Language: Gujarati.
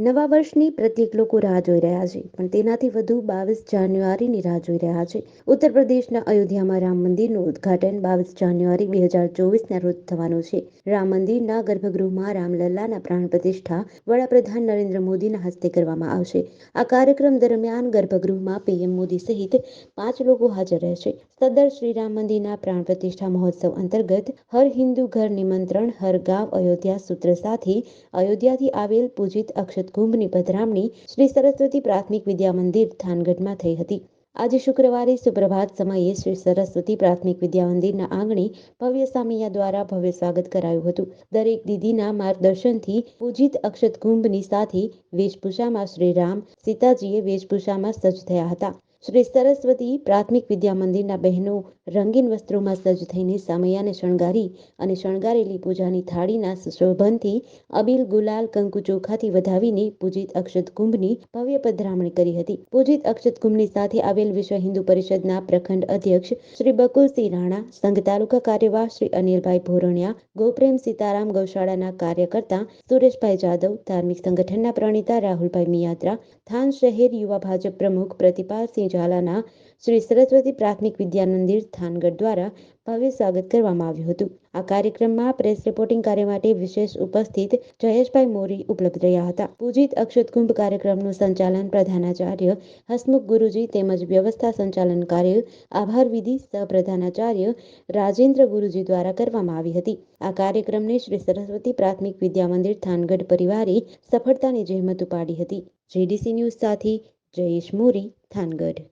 નવા વર્ષની પ્રત્યેક લોકો રાહ જોઈ રહ્યા છે, પણ તેનાથી વધુ બાવીસ જાન્યુઆરીની રાહ જોઈ રહ્યા છે. ઉત્તર પ્રદેશના અયોધ્યામાં રામ મંદિરનું ઉદ્ઘાટન બાવીસ જાન્યુઆરી બે હજાર ચોવીસના રોજ થવાનું છે. રામ મંદિરના ગર્ભગૃહમાં રામલલ્લાના પ્રાણ પ્રતિષ્ઠા વડાપ્રધાન નરેન્દ્ર મોદીના હસ્તે કરવામાં આવશે. આ કાર્યક્રમ દરમિયાન ગર્ભગૃહમાં પીએમ મોદી સહિત પાંચ લોકો હાજર રહેશે. સદર શ્રી રામ મંદિરના પ્રાણ પ્રતિષ્ઠા મહોત્સવ અંતર્ગત હર હિન્દુ ઘર નિમંત્રણ હર ગાંવ અયોધ્યા સૂત્ર સાથે અયોધ્યાથી આવેલ પૂજિત અક્ષત કુંભની પધરામણી શ્રી સરસ્વતી પ્રાથમિક વિદ્યા મંદિર થાનગઢમાં થઈ હતી. આજે શુક્રવારે સુપ્રભાત સમયે શ્રી સરસ્વતી પ્રાથમિક વિદ્યા મંદિરના આંગણે ભવ્ય સામૈયા દ્વારા ભવ્ય સ્વાગત કરાયું હતું. દરેક દીદીના માર્ગદર્શનથી પૂજિત અક્ષત કુંભની સાથે વેશભૂષામાં શ્રી રામ, સીતાજીએ વેશભૂષામાં સજ્જ થયા હતા. શ્રી સરસ્વતી પ્રાથમિક વિદ્યા મંદિરના બહેનો રંગીન વસ્ત્રોમાં સજ્જ થઈને સામૈયાને શણગારી અને શણગારેલી પૂજાની થાળીના સુશોભનથી અબીલ ગુલાલ કંકુ ચોખાથી વધાવીને પૂજિત અક્ષત કુંભની ભવ્ય પધરામણી કરી હતી. પૂજિત અક્ષત કુંભની સાથે આવેલ વિશ્વ હિન્દુ પરિષદના પ્રખંડ અધ્યક્ષ શ્રી બકુલસિંહ રાણા, સંઘ તાલુકા કાર્યવાહ શ્રી અનિલભાઈ ભોરણિયા, ગોપ્રેમ સીતારામ ગૌશાળાના કાર્યકર્તા સુરેશભાઈ જાદવ, ધાર્મિક સંગઠનના પ્રણેતા રાહુલભાઈ મિયાત્રા, થાન શહેર યુવા ભાજપ પ્રમુખ પ્રતિપાલસિંહ ઝાલાના શ્રી સરસ્વતી પ્રાથમિક વિદ્યા મંદિર થાનગઢ દ્વારા ભવ્ય સ્વાગત કરવામાં આવ્યું હતું. આ કાર્યક્રમમાં પ્રેસ રિપોર્ટિંગ કાર્ય માટે વિશેષ ઉપસ્થિત જયેશભાઈ મોરી ઉપલબ્ધ રહ્યા હતા. પૂજિત અક્ષત કુંભ કાર્યક્રમનું સંચાલન પ્રધાનાચાર્ય હસમુખ ગુરુજી તેમજ વ્યવસ્થા સંચાલન કાર્ય આભાર વિધિ સહપ્રધાનાચાર્ય રાજેન્દ્ર ગુરુજી દ્વારા કરવામાં આવી હતી. આ કાર્યક્રમને શ્રી સરસ્વતી પ્રાથમિક વિદ્યા મંદિર થાનગઢ પરિવારે સફળતાની જહેમત ઉપાડી હતી. જેડીસી ન્યૂઝ સાથે જયેશ મોરી થાનગઢ